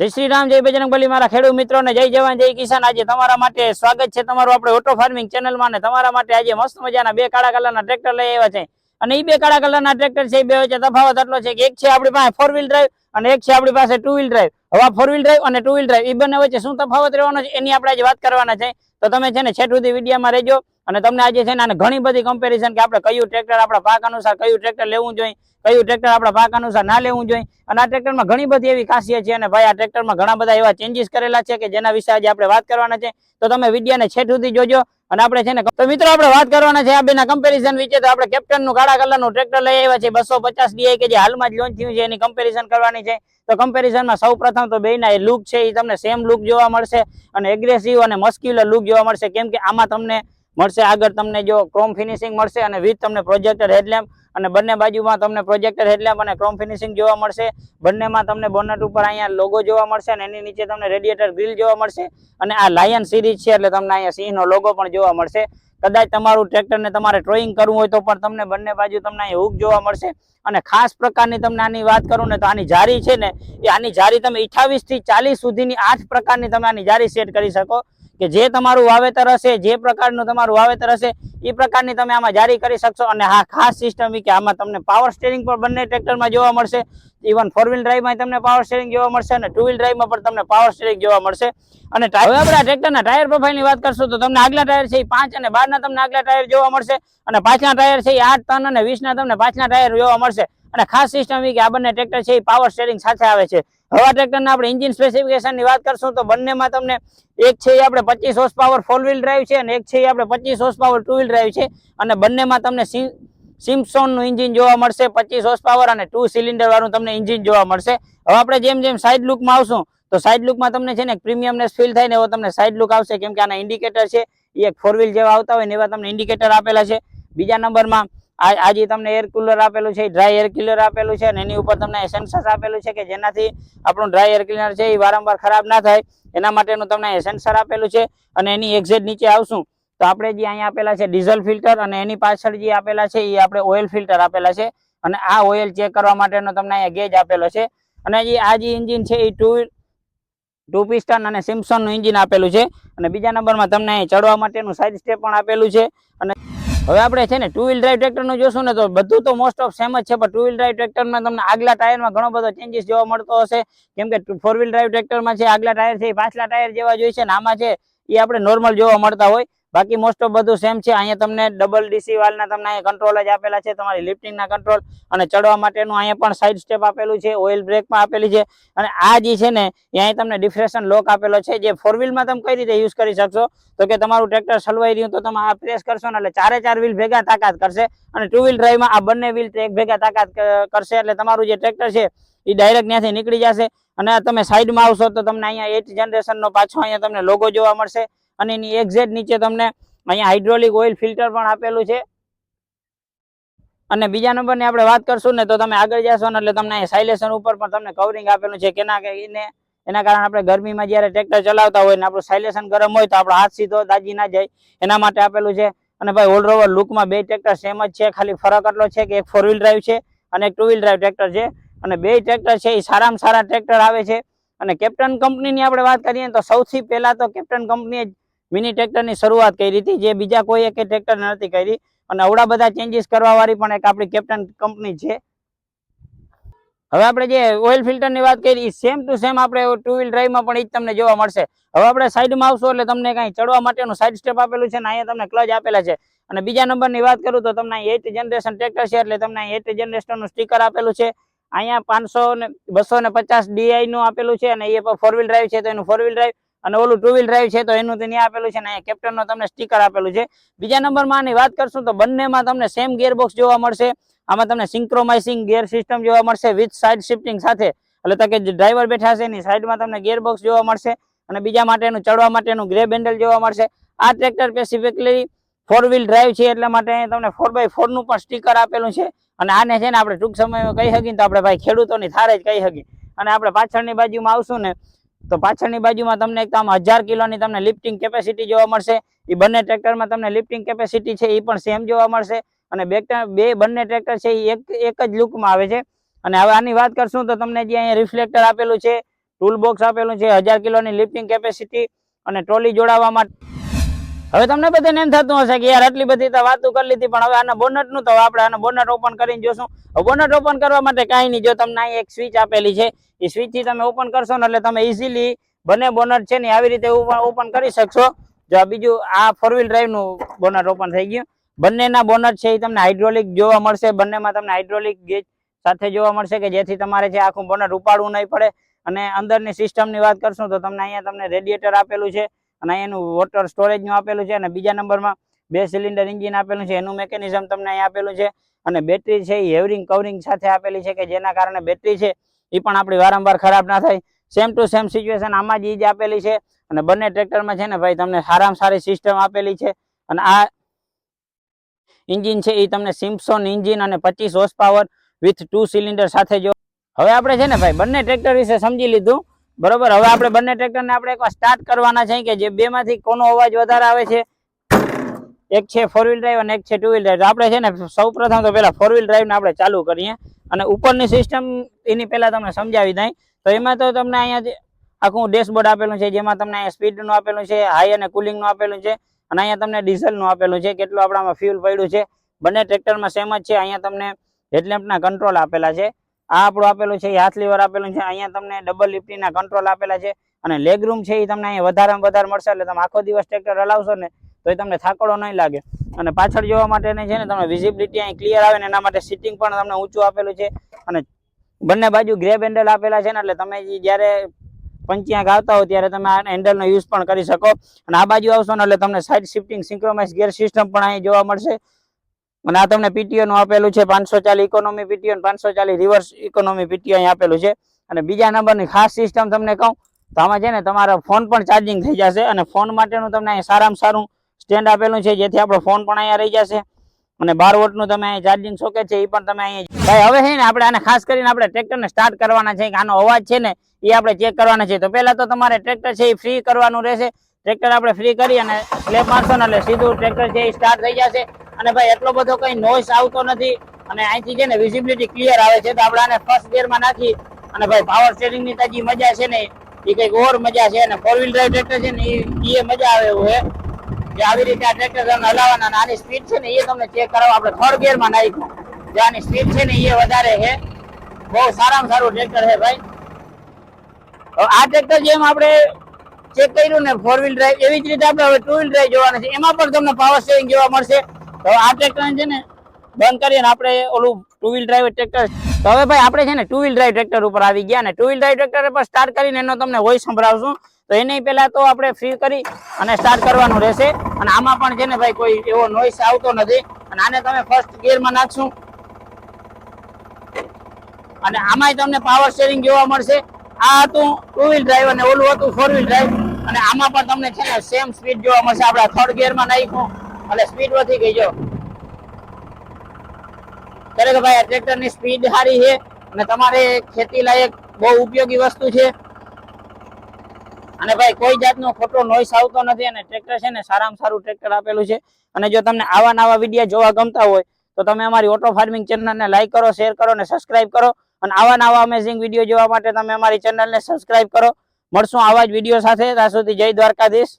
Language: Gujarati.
જય શ્રી રામ, જય બજરંગ બલી મારા ખેડૂત મિત્રો ને જય જવાન, જય કિસાન. આજે તમારા માટે સ્વાગત છે તમારું આપણે ઓટો ફાર્મિંગ ચેનલમાં ને તમારા માટે આજે મસ્ત મજાના બે કાળા કલરના ટ્રેક્ટર લઈ આવ્યા છે. અને એ બે કાળા કલરના ટ્રેક્ટર છે, બે વચ્ચે તફાવત એટલો છે કે એક છે આપણી પાસે ફોર વ્હીલ ડ્રાઈવ અને એક છે આપણી પાસે ટુ વ્હીલ ડ્રાઈવ હવે ફોર વ્હીલ ડ્રાઈવ અને ટુ વ્હીલ ડ્રાઈવ એ બંને વચ્ચે શું તફાવત રહેવાનો છે? એની આપણે આજે વાત કરવાના છે. તો તમે છે ને છેટ સુધી વિડીયામાં રહેજો અને તમને આજે છે ને ઘણી બધી કમ્પેરિઝન કે આપણે કયું ટ્રેક્ટર આપણા પાક અનુસાર કયું ટ્રેક્ટર લેવું જોઈએ, કયું ટ્રેક્ટર આપણા પાક અનુસાર ના લેવું જોઈએ અને આ ટ્રેક્ટરમાં ઘણી બધી એવી ખાસિયત છે અને ભાઈ આ ટ્રેક્ટરમાં ઘણા બધા એવા ચેન્જીસ કરેલા છે કે જેના વિશે આજે આપણે વાત કરવાના છે. તો તમે વિડીયાને છેટ સુધી જોજો અને આપણે છે ને તો મિત્રો આપણે વાત કરવાના છે આ બેના કમ્પેરિઝન વિશે. તો આપણે કેપ્ટનનું કાળા કલરનું ટ્રેક્ટર લઈ આવ્યા છે, બસો પચાસ ડીઆઈ કે જે હાલમાં જ લોન્ચ થયું છે, એની કમ્પેરિઝન કરવાની છે. તો કમ્પેરિઝનમાં સૌ પ્રથમ તો બેના એ લુક છે એ તમને સેમ લુક જોવા મળશે. અને એગ્રેસિવ અને મસ્ક્યુલર લુક જોવા મળશે. કેમ કે આમાં તમને મળશે. આગળ તમને જો ક્રોમ ફિનિશિંગ મળશે અને વિથ તમને પ્રોજેક્ટર હેડલેમ્પ અને બંને બાજુમાં તમને પ્રોજેક્ટર હેડલેમ્પ અને ક્રોમ ફિનિશિંગ જોવા મળશે. બંનેમાં તમને બોનટ ઉપર અહીંયા લોગો જોવા મળશે અને એની નીચે તમને રેડિયેટર ગ્રીલ જોવા મળશે. અને આ લાયન સિરીઝ છે એટલે તમને અહીંયા સિંહનો લોગો પણ જોવા મળશે. કદાચ તમારું ટ્રેક્ટરને તમારે ટ્રોઈંગ કરવું હોય તો પણ તમને બંને બાજુ તમને અહીં હુક જોવા મળશે. અને ખાસ પ્રકારની તમને આની વાત કરું ને તો આની જારી છે ને, એ આની જારી તમે અઠાવીસથી ચાલીસ સુધીની આઠ પ્રકારની તમે આની જારી સેટ કરી શકો. કે જે તમારું વાવેતર હશે, જે પ્રકારનું તમારું વાવેતર હશે એ પ્રકારની તમે આમાં જારી કરી શકશો અને હા ખાસ સિસ્ટમ કે આમાં તમને પાવર સ્ટેરિંગ પણ બંને ટ્રેક્ટરમાં જોવા મળશે. ઇવન ફોર વ્હીલ ડ્રાઈવમાં તમને પાવર સ્ટેરિંગ જોવા મળશે અને ટુ વ્હીલ ડ્રાઈવમાં પણ તમને પાવર સ્ટેરિંગ જોવા મળશે. અને હવે આપણે ટ્રેક્ટરના ટાયર પ્રોફાઇલની વાત કરશું તો તમને આગલા ટાયર છે એ પાંચ અને બારના તમને આગલા ટાયર જોવા મળશે અને પાછલા ટાયર છે એ આઠ, ત્રણ અને વીસના તમને પાછલા ટાયર જોવા મળશે. અને ખાસ સિસ્ટમ એ કે આ બંને ટ્રેક્ટર છે, એ પાવર સ્ટેરિંગ સાથે આવે છે. હવા ટ્રેક્ટરના આપણે એન્જિન સ્પેસિફિકેશનની વાત કરશું તો બંનેમાં તમને એક છે એ આપણે પચીસ horse power four wheel drive છે અને એક છે એ આપણે પચીસ horse power two wheel drive છે. અને બંનેમાં તમને સિમ્પસોનનું ઇન્જિન જોવા મળશે, પચીસ હોર્સ પાવર અને ટુ સિલિન્ડર વાળું તમને એન્જિન જોવા મળશે. હવે આપણે જેમ જેમ સાઈડ લુકમાં આવશું, તો સાઈડ લુકમાં તમને છે ને પ્રીમિયમનેસ ફીલ થાય ને એવો તમને સાઈડ લુક આવશે. કેમ કે આના ઇન્ડિકેટર છે, એ એક ફોર વ્હીલ જેવા આવતા હોય ને એવા તમને ઇન્ડિકેટર આપેલા છે. બીજા નંબરમાં આજે તમને એર કુલર આપેલું છે ડ્રાય એર ક્લિનર આપેલું છે અને એની ઉપર તમને સેન્સર આપેલું છે કે જેનાથી આપણું ડ્રાય એર ક્લિનર છે એ વારંવાર ખરાબ ના થાય. એના માટેનું તમને સેન્સર આપેલું છે અને એની એક્ઝેટ નીચે આવશું. તો આપણે જે અહીંયા આપેલા છે ડીઝલ ફિલ્ટર અને એની પાછળ જે આપેલા છે એ આપણે ઓઇલ ફિલ્ટર આપેલા છે. અને આ ઓઇલ ચેક કરવા માટેનો તમને અહીંયા ગેજ આપેલો છે. અને જે આ જે એન્જિન છે એ ટુ ટુ પિસ્ટન અને સિમ્સનનું એન્જિન આપેલું છે. અને બીજા નંબરમાં તમને અહીં ચડવા માટેનું સાઇડ સ્ટેપ પણ આપેલું છે. અને હવે આપણે છે ને ટુ વ્હીલ ડ્રાઈવ ટ્રેક્ટરનું જોશું ને તો બધું તો મોસ્ટ ઓફ સેમ જ છે, પણ ટુ વ્હીલ ડ્રાઈવ ટ્રેક્ટરમાં તમને આગલા ટાયરમાં ઘણો બધો ચેન્જીસ જોવા મળતો હશે. કેમ કે ફોર વ્હીલ ડ્રાઈવ ટ્રેક્ટરમાં છે, આગલા ટાયર છે પાછલા ટાયર જેવા જોઈએ છે ને આમાં છે, એ આપણે નોર્મલ જોવા મળતા હોય. બાકી મોસ્ટ ઓફ બધું સેમ છે. અહીંયા તમને ડબલ ડીસી વાલના તમને અહીંયા કંટ્રોલ જ આપેલા છે. તમારી લિફ્ટિંગના કંટ્રોલ અને ચડવા માટેનું અહીંયા પણ સાઈડ સ્ટેપ આપેલું છે. ઓઇલ બ્રેક પણ આપેલી છે. અને આ જે છે ને અહીંયા તમને ડિફ્રેશન લોક આપેલો છે. જે ફોર વ્હીલમાં તમે કઈ રીતે યુઝ કરી શકશો? તો કે તમારું ટ્રેક્ટર સલવાઈ રહ્યું તો તમે આ પ્રેસ કરશો ને એટલે ચારે ચાર વ્હીલ ભેગા તાકાત કરશે અને ટુ વ્હીલ ડ્રાઈવમાં આ બંને વ્હીલ એક ભેગા તાકાત કરશે. એટલે તમારું જે ટ્રેક્ટર છે, એ ડાયરેક્ટ ત્યાંથી નીકળી જશે. અને તમે સાઈડમાં આવશો તો તમને અહીંયા એટ જનરેશનનો પાછો અહીંયા તમને લોગો જોવા મળશે. અને એની એક્ઝેટ નીચે તમને અહીંયા હાઇડ્રોલિક ઓઇલ ફિલ્ટર પણ આપેલું છે. અને બીજા નંબરની આપણે વાત કરશું ને તો તમે આગળ જશો ને એટલે તમને સાયલેશન ઉપર પણ તમને કવરિંગ આપેલું છે કેના કે એને એના કારણે આપણે ગરમીમાં જ્યારે ટ્રેક્ટર ચલાવતા હોય ને આપણું સાયલેશન ગરમ હોય તો આપણો હાથ સીધો દાજી ના જાય. એના માટે આપેલું છે. અને ભાઈ ઓલરોવર લુકમાં બે ટ્રેક્ટર સેમ જ છે. ખાલી ફરક એટલો છે કે એક ફોર વ્હીલ ડ્રાઈવ છે અને એક ટુ વ્હીલ ડ્રાઈવ ટ્રેક્ટર છે. અને બે ટ્રેક્ટર છે એ સારામાં સારા ટ્રેક્ટર આવે છે. અને કેપ્ટન કંપનીની આપણે વાત કરીએ તો સૌથી પહેલા તો કેપ્ટન કંપનીએ મિની ટ્રેક્ટરની શરૂઆત કરી હતી, જે બીજા કોઈ એક ટ્રેક્ટર નથી કરી. અને અવડા બધા ચેન્જીસ કરવા વાળી પણ એક આપણી કેપ્ટન કંપની છે. હવે આપણે જે ઓઇલ ફિલ્ટરની વાત કરી સેમ ટુ સેમ આપણે ટુ વ્હીલ ડ્રાઈવમાં પણ એ જ તમને જોવા મળશે. હવે આપણે સાઈડમાં આવશો એટલે તમને કાંઈ ચડવા માટેનું સાઈડ સ્ટેપ આપેલું છે ને અહીંયા તમને ક્લચ આપેલા છે. અને બીજા નંબરની વાત કરું તો તમને એટ જનરેશન ટ્રેક્ટર છે એટલે તમને એટ જનરેશનનું સ્ટીકર આપેલું છે. અહીંયા પાંચસો ને, બસો ને પચાસ ડીઆઈ નું આપેલું છે અને એ ફોર વ્હીલ ડ્રાઈવ છે તો એનું ફોર વ્હીલ ડ્રાઈવ અને ઓલું ટુ વ્હીલ ડ્રાઈવ છે તો એનું ત્યાં આપેલું છે ને અહીંયા કેપ્ટનનો તમને સ્ટીકર આપેલું છે. બીજા નંબરમાં આની વાત કરશું તો બંનેમાં તમને સેમ ગિયરબોક્સ જોવા મળશે. આમાં તમને સિંક્રોમાઇઝિંગ ગિયર સિસ્ટમ જોવા મળશે વિથ સાઇડ શિફ્ટિંગ સાથે. એટલે તકે જે ડ્રાઈવર બેઠા છે એની સાઈડમાં તમને ગિયરબોક્સ જોવા મળશે. અને બીજા માટેનું ચડવા માટેનું ગ્રેબ હેન્ડલ જોવા મળશે. આ tractor specifically four wheel drive છે એટલા માટે તમને ફોર બાય ફોરનું પણ સ્ટીકર આપેલું છે. અને આને છે ને આપણે ટૂંક સમયમાં કહી શકીએ તો આપણે ભાઈ ખેડૂતોની થારે જ કહી શકીએ. અને આપણે પાછળની બાજુમાં આવશું ને તો પાછળની બાજુમાં તમને એક આમ હજાર કિલોની તમને લિફ્ટિંગ કેપેસિટી જોવા મળશે. એ બંને ટ્રેક્ટરમાં તમને લિફ્ટિંગ કેપેસિટી છે એ પણ સેમ જોવા મળશે. અને બે બે બંને ટ્રેક્ટર છે એ એક એક જ લુકમાં આવે છે. અને હવે આની વાત કરશું તો તમને જે અહીંયા રિફ્લેક્ટર આપેલું છે ટૂલ બોક્સ આપેલું છે, હજાર કિલોની લિફ્ટિંગ કેપેસિટી અને ટ્રોલી જોડાવા માટે. હવે તમને બધાને એમ થતું હશે કે યાર આટલી બધી તો વાતો કરી લીધી, પણ હવે આના બોનટનું તો આપણે આના બોનટ ઓપન કરીને જોશું. બોનટ ઓપન કરવા માટે કાંઈ નહીં. જો તમને અહીં એક સ્વિચ આપેલી છે એ સ્વિચથી તમે ઓપન કરશો ને એટલે તમે ઇઝીલી બંને બોનટ છે ને આવી રીતે ઓપન કરી શકશો. જો બીજું, આ ફોર વ્હીલ ડ્રાઈવનું બોનટ ઓપન થઈ ગયું. બંનેના બોનટ છે એ તમને હાઇડ્રોલિક જોવા મળશે. બંનેમાં તમને હાઇડ્રોલિક ગેજ સાથે જોવા મળશે કે જેથી તમારે છે આખું બોનટ ઉપાડવું નહીં પડે. અને અંદરની સિસ્ટમની વાત કરશું તો તમને અહીંયા તમને રેડિએટર આપેલું છે અને અહીંયાનું વોટર સ્ટોરેજનું આપેલું છે અને બીજા નંબરમાં બે સિલિન્ડર ઇન્જિન આપેલું છે. એનું મેકેનિઝમ તમને અહીંયા આપેલું છે. અને બેટરી છે એ હેવરિંગ કવરિંગ સાથે આપેલી છે કે જેના કારણે બેટરી છે એ પણ આપણી વારંવાર ખરાબ ના થાય. સેમ ટુ સેમ સિચ્યુએશન આમાં જ જ આપેલી છે. અને બંને ટ્રેક્ટરમાં છે ને ભાઈ, તમને સારામાં સારી સિસ્ટમ આપેલી છે. અને આ ઇન્જિન છે એ તમને સિમ્પસોન ઇન્જિન અને પચીસ horse power with two cylinder સાથે જો હવે આપણે છે ને ભાઈ, બંને ટ્રેક્ટર વિશે સમજી લીધું. બરોબર? હવે આપણે બંને ટ્રેક્ટરને આપણે એકવાર સ્ટાર્ટ કરવાના છે કે જે બેમાંથી કોનો અવાજ વધારે આવે છે. એક છે ફોર વ્હીલ ડ્રાઈવ અને એક છે ટુ વ્હીલ ડ્રાઈવ આપણે છે ને સૌ તો પેલા ફોર વ્હીલ ડ્રાઈવને આપણે ચાલુ કરીએ અને ઉપરની સિસ્ટમ એની પહેલા તમને સમજાવી દઈ. તો એમાં તો તમને અહીંયા આખું ડેશબોર્ડ આપેલું છે, જેમાં તમને અહીંયા સ્પીડનું આપેલું છે હાઈ અને કુલિંગનું આપેલું છે, અને અહીંયા તમને ડીઝલનું આપેલું છે, કેટલું આપણામાં ફ્યુલ પડ્યું છે. બંને ટ્રેક્ટરમાં સેમ જ છે, અહીંયા તમને હેડલેમ્પના કંટ્રોલ આપેલા છે. આ આપણું આપેલું છે હાથ લીવર આપેલું છે, અહીંયા તમને ડબલ લિફ્ટીના કંટ્રોલ આપેલા છે, અને લેગ રૂમ છે એ તમને અહીંયા વધારેમાં વધારે મળશે, એટલે તમે આખો દિવસ ટ્રેક્ટર હલાવશો ને તો એ તમને થાકડો નહીં લાગે. અને પાછળ જોવા માટે છે ને તમને વિઝિબિલિટી અહીં ક્લિયર આવે ને એના માટે સિટિંગ પણ તમને ઊંચું આપેલું છે. અને બંને બાજુ ગ્રેબ હેન્ડલ આપેલા છે ને એટલે તમે જ્યારે પંચિયાક આવતા હો ત્યારે તમે આ હેન્ડલનો યુઝ પણ કરી શકો. અને આ બાજુ આવશો ને એટલે તમને side shifting synchronize gear system પણ અહીં જોવા મળશે. અને આ તમને પીટીઓનું આપેલું છે, પાંચસો ચાલીસ ઇકોનોમી પીટીઓ પાંચસો ચાલીસ રિવર્સ ઇકોનોમી પીટીઓ અહીં આપેલું છે. અને બીજા નંબરની ખાસ સિસ્ટમ તમને કહું, તો આમાં છે ને તમારા ફોન પણ ચાર્જિંગ થઈ જશે અને ફોન માટેનું તમને અહીં સારામાં સારું સ્ટેન્ડ આપેલું છે, જેથી આપણો ફોન પણ અહીંયા રહી જશે. અને બાર વોટનું તમે અહીં ચાર્જિંગ સોકેટ છે એ પણ તમે અહીંયા ભાઈ, હવે છે ને આપણે આને ખાસ કરીને આપણે ટ્રેક્ટરને સ્ટાર્ટ કરવાના છે કે આનો અવાજ છે ને એ આપણે ચેક કરવાના છે. તો પહેલાં તો તમારે ટ્રેક્ટર છે એ ફ્રી કરવાનું રહેશે. ટ્રેક્ટર આપણે ફ્રી કરી અને સ્લેપ મારશો ને એટલે સીધું ટ્રેક્ટર છે એ સ્ટાર્ટ થઈ જશે. અને ભાઈ, એટલો બધો કઈ નોઈસ આવતો નથી. અને અહીંથી છે ને વિઝિબિલિટી ક્લિયર આવે છે. તો આપણે આને ફર્સ્ટ ગિયરમાં નાખી અને ભાઈ પાવર સ્ટેરિંગની તાજી મજા છે ને એ કંઈક ઓર મજા છે. અને ફોર વ્હીલ ડ્રાઈવ ટ્રેક્ટર છે ને એ મજા આવે એવું જે આવી રીતે આ ટ્રેક્ટર તમને હલાવવાના આની સ્પીડ છે ને એ તમને ચેક કરાવો. આપણે થર્ડ ગિયરમાં નાખ્યું. જે આની સ્પીડ છે ને એ વધારે છે. બહુ સારામાં સારું ટ્રેક્ટર છે ભાઈ. આ ટ્રેક્ટર જેમ આપણે ચેક કર્યું ને ફોર વ્હીલ ડ્રાઈવ એવી જ રીતે આપણે હવે ટુ વ્હીલ ડ્રાઈવ જોવાના છે. એમાં પણ તમને પાવર સ્ટેરિંગ જોવા મળશે. તો આ ટ્રેક્ટર છે ને બંધ કરીને આપણે ઓલું ટુ વ્હીલ ડ્રાઈવ ટ્રેક્ટર તો હવે ભાઈ આપણે છે ને ટુ વ્હીલ ડ્રાઈવ ટ્રેક્ટર ઉપર આવી ગયા ને. ટુ વ્હીલ ડ્રાઈવ ટ્રેક્ટર પર સ્ટાર્ટ કરીને એનો તમને વોઇસ સંભળાવશું. તો એને પહેલા તો આપણે ફ્રી કરી અને સ્ટાર્ટ કરવાનું રહેશે. અને આમાં પણ છે ને ભાઈ કોઈ એવો નોઈસ આવતો નથી. અને આને તમે ફર્સ્ટ ગિયરમાં નાખશું. અને આમાંય તમને પાવર સ્ટેરિંગ જોવા મળશે. આ હતું ટુ વ્હીલ ડ્રાઈવ અને ઓલું હતું ફોર વ્હીલ ડ્રાઈવ અને આમાં પણ તમને છે ને સેમ સ્પીડ જોવા મળશે. આપણે થર્ડ ગિયરમાં નાખ્યું. એટલે સ્પીડ વધી ગઈ જો. તો ભાઈ આ ટ્રેક્ટરની સ્પીડ સારી છે. અને તમારે ખેતી લાયક બહુ ઉપયોગી વસ્તુ છે. અને ભાઈ, કોઈ જાતનો ખોટો નોઈસ આવતો નથી અને ટ્રેક્ટર છે ને સારામાં સારું ટ્રેક્ટર આપેલું છે. અને જો તમને આવા નવા વીડિયો જોવા ગમતા હોય, તો તમે અમારી ઓટો ફાર્મિંગ ચેનલને લાઈક કરો શેર કરો અને સબસ્ક્રાઇબ કરો. અને આવા નવા અમેઝિંગ વીડિયો જોવા માટે તમે અમારી ચેનલને સબસ્ક્રાઇબ કરો. મળશું આવા જ વીડિયો સાથે. ત્યાં સુધી જય દ્વારકાધીશ.